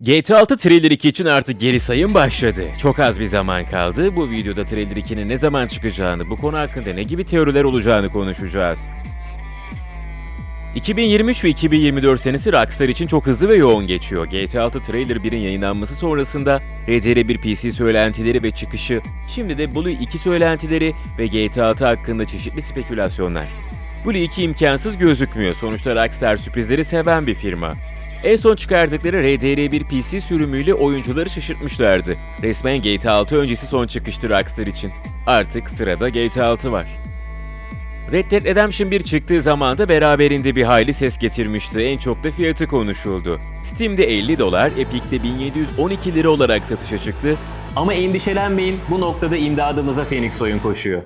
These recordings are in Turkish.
GTA 6 Trailer 2 için artık geri sayım başladı. Çok az bir zaman kaldı. Bu videoda Trailer 2'nin ne zaman çıkacağını, bu konu hakkında ne gibi teoriler olacağını konuşacağız. 2023 ve 2024 senesi Rockstar için çok hızlı ve yoğun geçiyor. GTA 6 Trailer 1'in yayınlanması sonrasında RDR1 PC söylentileri ve çıkışı, şimdi de Blue 2 söylentileri ve GTA 6 hakkında çeşitli spekülasyonlar. Blue 2 imkansız gözükmüyor. Sonuçta Rockstar sürprizleri seven bir firma. En son çıkardıkları RDR1 PC sürümüyle oyuncuları şaşırtmışlardı. Resmen GTA 6 öncesi son çıkıştı Rockstar için. Artık sırada GTA 6 var. Red Dead Redemption 1 çıktığı zaman da beraberinde bir hayli ses getirmişti. En çok da fiyatı konuşuldu. Steam'de 50 dolar, Epic'te 1712 lira olarak satışa çıktı. Ama endişelenmeyin bu noktada imdadımıza Phoenix oyun koşuyor.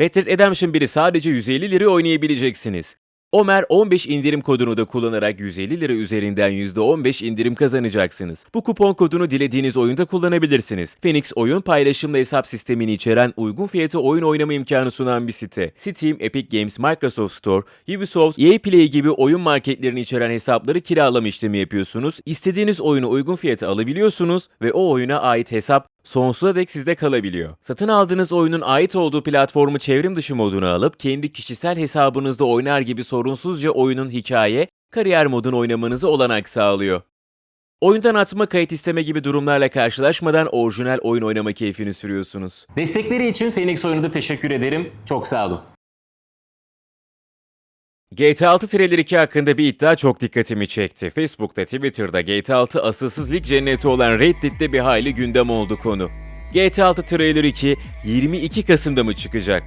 Red Dead Redemption 1'i sadece 150 lira oynayabileceksiniz. Omer 15 indirim kodunu da kullanarak 150 lira üzerinden %15 indirim kazanacaksınız. Bu kupon kodunu dilediğiniz oyunda kullanabilirsiniz. Phoenix oyun paylaşımlı hesap sistemini içeren uygun fiyatı oyun oynama imkanı sunan bir site. Steam, Epic Games, Microsoft Store, Ubisoft, EA Play gibi oyun marketlerini içeren hesapları kiralama işlemi yapıyorsunuz. İstediğiniz oyunu uygun fiyata alabiliyorsunuz ve o oyuna ait hesap sonsuza dek sizde kalabiliyor. Satın aldığınız oyunun ait olduğu platformu çevrim dışı moduna alıp kendi kişisel hesabınızda oynar gibi sorunsuzca oyunun hikaye, kariyer modunu oynamanızı olanak sağlıyor. Oyundan atma, kayıt isteme gibi durumlarla karşılaşmadan orijinal oyun oynama keyfini sürüyorsunuz. Destekleri için Phoenix oyunu da teşekkür ederim. Çok sağ olun. GTA 6 Trailer 2 hakkında bir iddia çok dikkatimi çekti. Facebook'ta, Twitter'da GTA 6 asılsız lig cenneti olan Reddit'te bir hayli gündem oldu konu. GTA 6 Trailer 2 22 Kasım'da mı çıkacak?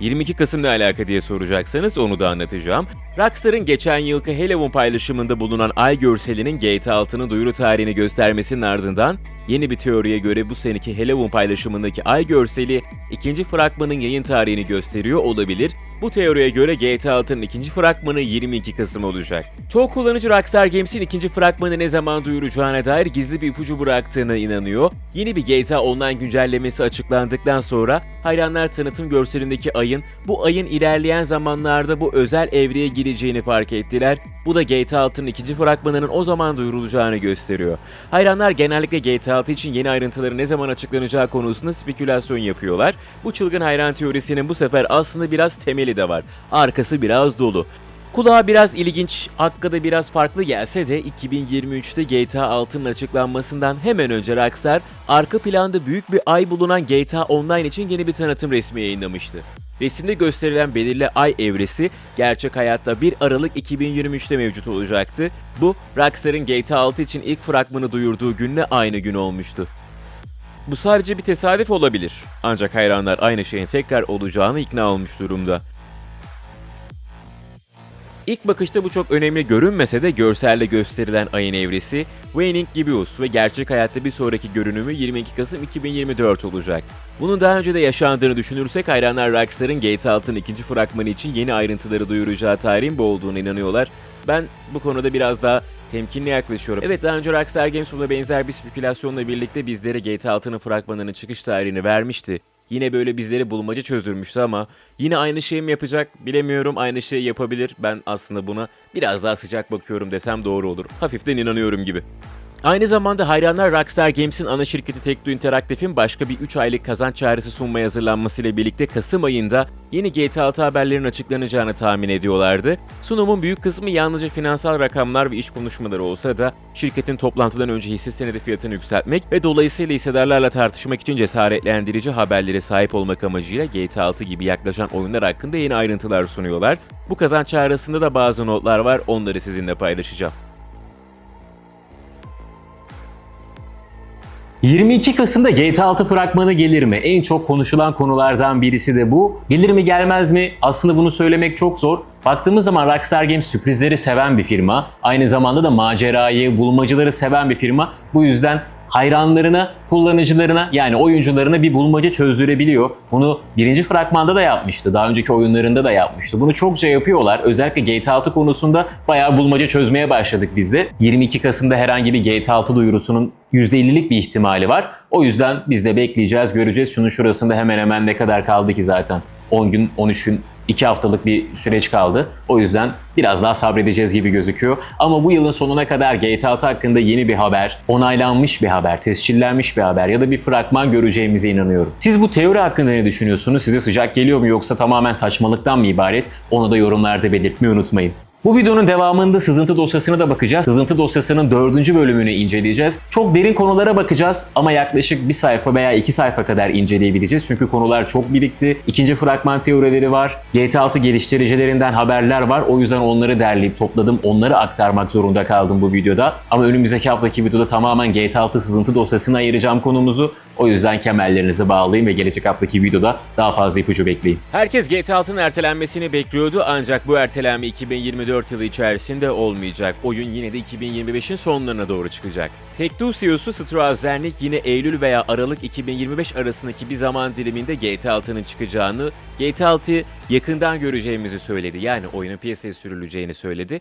22 Kasım ne alaka diye soracaksanız onu da anlatacağım. Rockstar'ın geçen yılki Halloween paylaşımında bulunan ay görselinin GTA 6'nın duyuru tarihini göstermesinin ardından yeni bir teoriye göre bu seneki Halloween paylaşımındaki ay görseli ikinci fragmanın yayın tarihini gösteriyor olabilir. Bu teoriye göre GTA 6'nın ikinci fragmanı 22 Kasım olacak. Çoğu kullanıcı Rockstar Games'in ikinci fragmanı ne zaman duyuracağına dair gizli bir ipucu bıraktığına inanıyor. Yeni bir GTA Online güncellemesi açıklandıktan sonra hayranlar tanıtım görselindeki ayın bu ayın ilerleyen zamanlarda bu özel evreye gireceğini fark ettiler. Bu da GTA 6'nın ikinci fragmanının o zaman duyurulacağını gösteriyor. Hayranlar genellikle GTA 6 için yeni ayrıntıları ne zaman açıklanacağı konusunda spekülasyon yapıyorlar. Bu çılgın hayran teorisinin bu sefer aslında biraz temeli de var. Arkası biraz dolu. Kulağa biraz ilginç, hakka da biraz farklı gelse de 2023'te GTA 6'nın açıklanmasından hemen önce Rockstar, arka planda büyük bir ay bulunan GTA Online için yeni bir tanıtım resmi yayınlamıştı. Resimde gösterilen belirli ay evresi gerçek hayatta 1 Aralık 2023'te mevcut olacaktı. Bu, Rockstar'ın GTA 6 için ilk fragmanı duyurduğu günle aynı gün olmuştu. Bu sadece bir tesadüf olabilir. Ancak hayranlar aynı şeyin tekrar olacağını ikna olmuş durumda. İlk bakışta bu çok önemli görünmese de görselle gösterilen ayın evresi Waning Gibius ve gerçek hayatta bir sonraki görünümü 22 Kasım 2024 olacak. Bunun daha önce de yaşandığını düşünürsek hayranlar Rockstar'ın GTA 6'nın ikinci fragmanı için yeni ayrıntıları duyuracağı tarihin bu olduğunu inanıyorlar. Ben bu konuda biraz daha temkinli yaklaşıyorum. Evet daha önce Rockstar Games buna benzer bir spekülasyonla birlikte bizlere GTA 6'nın fragmanının çıkış tarihini vermişti. Yine böyle bizleri bulmaca çözdürmüştü ama yine aynı şeyi mi yapacak bilemiyorum. Aynı şeyi yapabilir. Ben aslında buna biraz daha sıcak bakıyorum desem doğru olur. Hafiften inanıyorum gibi. Aynı zamanda hayranlar Rockstar Games'in ana şirketi Take-Two Interactive'in başka bir 3 aylık kazanç çağrısı sunmaya hazırlanmasıyla birlikte Kasım ayında yeni GTA 6 haberlerin açıklanacağını tahmin ediyorlardı. Sunumun büyük kısmı yalnızca finansal rakamlar ve iş konuşmaları olsa da şirketin toplantıdan önce hisse senedi fiyatını yükseltmek ve dolayısıyla hissedarlarla tartışmak için cesaretlendirici haberlere sahip olmak amacıyla GTA 6 gibi yaklaşan oyunlar hakkında yeni ayrıntılar sunuyorlar. Bu kazanç çağrısında da bazı notlar var, onları sizinle paylaşacağım. 22 Kasım'da GTA 6 fragmanı gelir mi? En çok konuşulan konulardan birisi de bu. Gelir mi gelmez mi? Aslında bunu söylemek çok zor. Baktığımız zaman Rockstar Games sürprizleri seven bir firma. Aynı zamanda da macerayı, bulmacaları seven bir firma. Bu yüzden hayranlarına, kullanıcılarına yani oyuncularına bir bulmaca çözdürebiliyor. Bunu birinci fragmanda da yapmıştı. Daha önceki oyunlarında da yapmıştı. Bunu çokça yapıyorlar. Özellikle GTA 6 konusunda bayağı bulmaca çözmeye başladık biz de. 22 Kasım'da herhangi bir GTA 6 duyurusunun %50'lik bir ihtimali var. O yüzden biz de bekleyeceğiz, göreceğiz. Şunun şurasında hemen hemen ne kadar kaldı ki zaten. 10 gün, 13 gün 2 haftalık bir süreç kaldı. O yüzden biraz daha sabredeceğiz gibi gözüküyor. Ama bu yılın sonuna kadar GTA 6 hakkında yeni bir haber, onaylanmış bir haber, tescillenmiş bir haber ya da bir fragman göreceğimize inanıyorum. Siz bu teori hakkında ne düşünüyorsunuz? Size sıcak geliyor mu yoksa tamamen saçmalıktan mı ibaret? Onu da yorumlarda belirtmeyi unutmayın. Bu videonun devamında sızıntı dosyasına da bakacağız. Sızıntı dosyasının dördüncü bölümünü inceleyeceğiz. Çok derin konulara bakacağız ama yaklaşık bir sayfa veya iki sayfa kadar inceleyebileceğiz. Çünkü konular çok birikti. İkinci fragman teorileri var. GTA 6 geliştiricilerinden haberler var. O yüzden onları derleyip topladım. Onları aktarmak zorunda kaldım bu videoda. Ama önümüzdeki haftaki videoda tamamen GTA 6 sızıntı dosyasına ayıracağım konumuzu. O yüzden kemerlerinizi bağlayın ve gelecek haftaki videoda daha fazla ipucu bekleyin. Herkes GTA 6'nın ertelenmesini bekliyordu ancak bu ertelenme 2024 yılı içerisinde olmayacak. Oyun yine de 2025'in sonlarına doğru çıkacak. Take-Two CEO'su Strauss Zelnick yine Eylül veya Aralık 2025 arasındaki bir zaman diliminde GTA 6'nın çıkacağını, GTA 6'yı yakından göreceğimizi söyledi. Yani oyunun piyasaya sürüleceğini söyledi.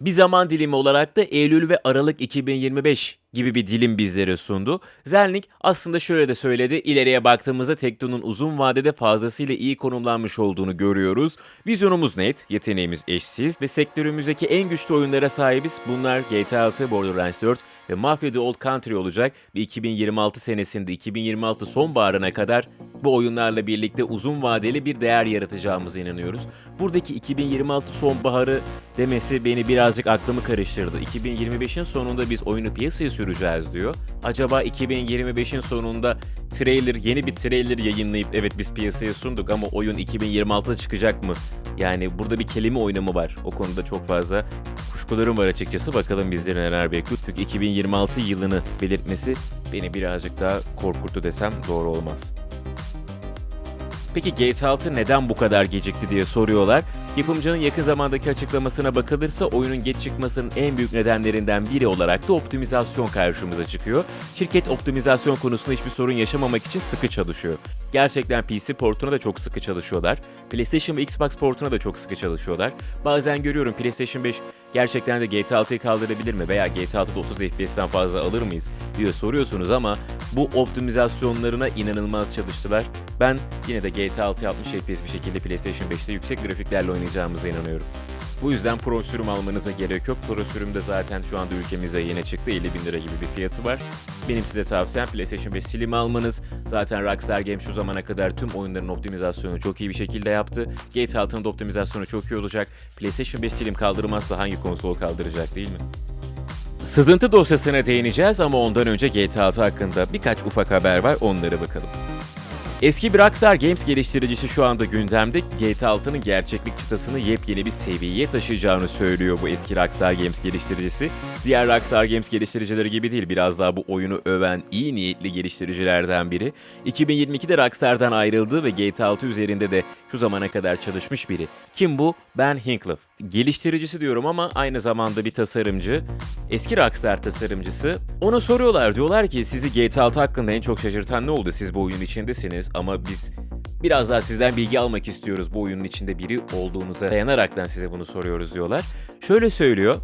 Bir zaman dilimi olarak da Eylül ve Aralık 2025 gibi bir dilim bizlere sundu. Zelnick aslında şöyle de söyledi. İleriye baktığımızda Tekto'nun uzun vadede fazlasıyla iyi konumlanmış olduğunu görüyoruz. Vizyonumuz net, yeteneğimiz eşsiz ve sektörümüzdeki en güçlü oyunlara sahibiz. Bunlar GTA 6, Borderlands 4 ve Mafia The Old Country olacak ve 2026 senesinde 2026 sonbaharına kadar bu oyunlarla birlikte uzun vadeli bir değer yaratacağımıza inanıyoruz. Buradaki 2026 sonbaharı demesi beni birazcık aklımı karıştırdı. 2025'in sonunda biz oyunu piyasaya süreceğiz diyor. Acaba 2025'in sonunda trailer, yeni bir trailer yayınlayıp evet biz piyasaya sunduk ama oyun 2026'da çıkacak mı? Yani burada bir kelime oyunu var. O konuda çok fazla kuşkularım var açıkçası. Bakalım bizleri neler bekliyor. Çünkü 2026 yılını belirtmesi beni birazcık daha korkuttu desem doğru olmaz. Peki GTA 6 neden bu kadar gecikti diye soruyorlar. Yapımcının yakın zamandaki açıklamasına bakılırsa oyunun geç çıkmasının en büyük nedenlerinden biri olarak da optimizasyon karşımıza çıkıyor. Şirket optimizasyon konusunda hiçbir sorun yaşamamak için sıkı çalışıyor. Gerçekten PC portuna da çok sıkı çalışıyorlar. PlayStation ve Xbox portuna da çok sıkı çalışıyorlar. Bazen görüyorum PlayStation 5 gerçekten de GTA 6'yı kaldırabilir mi veya GTA 6'da 30 FPS'ten fazla alır mıyız diye soruyorsunuz ama bu optimizasyonlarına inanılmaz çalıştılar. Ben yine de GTA 6'yı 60 FPS bir şekilde PlayStation 5'te yüksek grafiklerle oynayacağımıza inanıyorum. Bu yüzden Pro sürüm almanıza gerek yok. Pro sürüm de zaten şu anda ülkemize yeni çıktı. 50 bin lira gibi bir fiyatı var. Benim size tavsiyem PlayStation 5 Slim almanız. Zaten Rockstar Games şu zamana kadar tüm oyunların optimizasyonu çok iyi bir şekilde yaptı. GTA 6'nın da optimizasyonu çok iyi olacak. PlayStation 5 Slim kaldırmazsa hangi konsol kaldıracak değil mi? Sızıntı dosyasına değineceğiz ama ondan önce GTA 6 hakkında birkaç ufak haber var onlara bakalım. Eski bir Rockstar Games geliştiricisi şu anda gündemde GTA 6'nın gerçeklik çıtasını yepyeni bir seviyeye taşıyacağını söylüyor bu eski Rockstar Games geliştiricisi. Diğer Rockstar Games geliştiricileri gibi değil biraz daha bu oyunu öven iyi niyetli geliştiricilerden biri. 2022'de Rockstar'dan ayrıldı ve GTA 6 üzerinde de şu zamana kadar çalışmış biri. Kim bu? Ben Hinckliffe. Geliştiricisi diyorum ama aynı zamanda bir tasarımcı. Eski Rockstar tasarımcısı. Ona soruyorlar diyorlar ki sizi GTA 6 hakkında en çok şaşırtan ne oldu? Siz bu oyunun içindesiniz ama biz biraz daha sizden bilgi almak istiyoruz bu oyunun içinde biri olduğunuza dayanaraktan size bunu soruyoruz diyorlar. Şöyle söylüyor.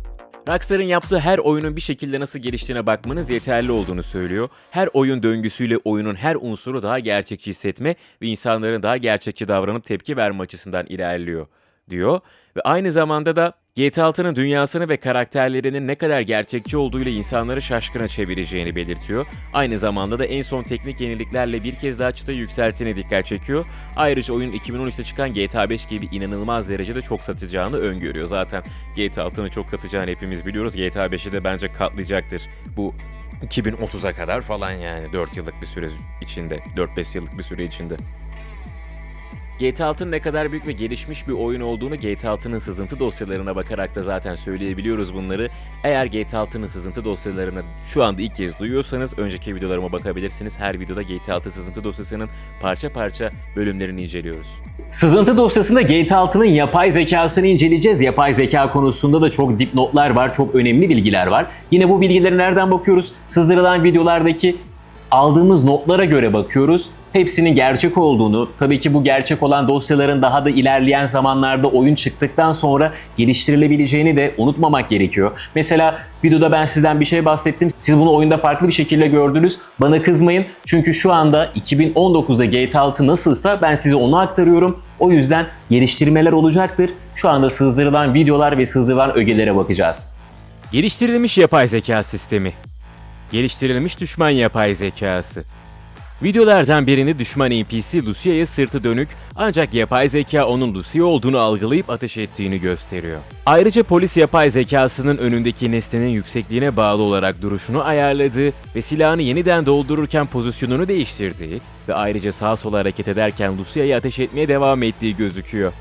Rockstar'ın yaptığı her oyunun bir şekilde nasıl geliştiğine bakmanız yeterli olduğunu söylüyor. Her oyun döngüsüyle oyunun her unsuru daha gerçekçi hissetme ve insanların daha gerçekçi davranıp tepki verme açısından ilerliyor diyor. Ve aynı zamanda da GTA 6'nın dünyasını ve karakterlerinin ne kadar gerçekçi olduğuyla insanları şaşkına çevireceğini belirtiyor. Aynı zamanda da en son teknik yeniliklerle bir kez daha çıtayı yükselttiğine dikkat çekiyor. Ayrıca oyun 2013'te çıkan GTA 5 gibi inanılmaz derecede çok satacağını öngörüyor. Zaten GTA 6'nın çok satacağını hepimiz biliyoruz. GTA 5'i de bence katlayacaktır. Bu 2030'a kadar falan yani 4 yıllık bir süre içinde, 4-5 yıllık bir süre içinde. GTA 6'nın ne kadar büyük ve gelişmiş bir oyun olduğunu GTA 6'nın sızıntı dosyalarına bakarak da zaten söyleyebiliyoruz bunları. Eğer GTA 6'nın sızıntı dosyalarını şu anda ilk kez duyuyorsanız önceki videolarıma bakabilirsiniz. Her videoda GTA 6 sızıntı dosyasının parça parça bölümlerini inceliyoruz. Sızıntı dosyasında GTA 6'nın yapay zekasını inceleyeceğiz. Yapay zeka konusunda da çok dipnotlar var, çok önemli bilgiler var. Yine bu bilgileri nereden bakıyoruz? Sızdırılan videolardaki aldığımız notlara göre bakıyoruz. Hepsinin gerçek olduğunu, tabii ki bu gerçek olan dosyaların daha da ilerleyen zamanlarda oyun çıktıktan sonra geliştirilebileceğini de unutmamak gerekiyor. Mesela videoda ben sizden bir şey bahsettim. Siz bunu oyunda farklı bir şekilde gördünüz. Bana kızmayın. Çünkü şu anda 2019'da GTA 6 nasılsa ben size onu aktarıyorum. O yüzden geliştirmeler olacaktır. Şu anda sızdırılan videolar ve sızdırılan ögelere bakacağız. Geliştirilmiş yapay zeka sistemi. Geliştirilmiş düşman yapay zekası. Videolardan birini düşman NPC Lucia'ya sırtı dönük ancak yapay zeka onun Lucia olduğunu algılayıp ateş ettiğini gösteriyor. Ayrıca polis yapay zekasının önündeki nesnenin yüksekliğine bağlı olarak duruşunu ayarladığı ve silahını yeniden doldururken pozisyonunu değiştirdiği ve ayrıca sağa sola hareket ederken Lucia'ya ateş etmeye devam ettiği gözüküyor.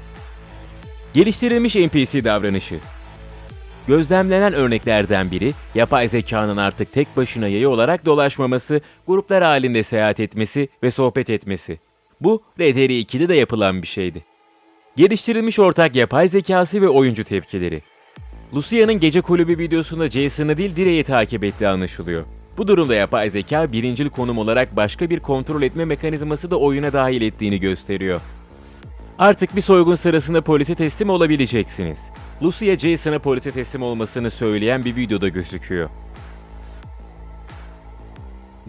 Geliştirilmiş NPC davranışı. Gözlemlenen örneklerden biri, yapay zekanın artık tek başına yayı olarak dolaşmaması, gruplar halinde seyahat etmesi ve sohbet etmesi. Bu, RDR2'de de yapılan bir şeydi. Geliştirilmiş ortak yapay zekası ve oyuncu tepkileri. Lucia'nın gece kulübü videosunda Jason'ı değil Dire'yi takip ettiği anlaşılıyor. Bu durumda yapay zeka birincil konum olarak başka bir kontrol etme mekanizması da oyuna dahil ettiğini gösteriyor. Artık bir soygun sırasında polise teslim olabileceksiniz. Lucia Jason'a polise teslim olmasını söyleyen bir videoda gözüküyor.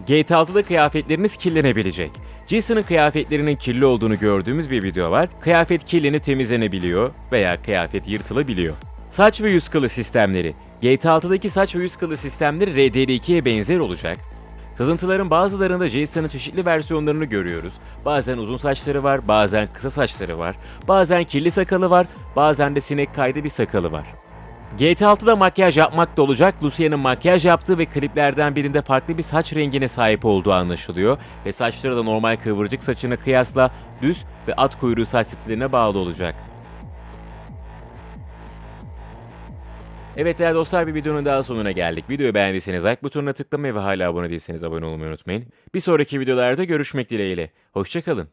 GTA 6'da kıyafetleriniz kirlenebilecek. Jason'ın kıyafetlerinin kirli olduğunu gördüğümüz bir video var. Kıyafet kirlenip temizlenebiliyor veya kıyafet yırtılabiliyor. Saç ve yüz kılı sistemleri. GTA 6'daki saç ve yüz kılı sistemleri RDR2'ye benzer olacak. Sızıntıların bazılarında Jason'ın çeşitli versiyonlarını görüyoruz. Bazen uzun saçları var, bazen kısa saçları var, bazen kirli sakalı var, bazen de sinek kaydı bir sakalı var. GTA 6'da makyaj yapmak da olacak. Lucia'nın makyaj yaptığı ve kliplerden birinde farklı bir saç rengine sahip olduğu anlaşılıyor. Ve saçları da normal kıvırcık saçına kıyasla düz ve at kuyruğu saç stiline bağlı olacak. Evet değerli dostlar bir videonun daha sonuna geldik. Videoyu beğendiyseniz like butonuna tıklamayı ve hala abone değilseniz abone olmayı unutmayın. Bir sonraki videolarda görüşmek dileğiyle. Hoşçakalın.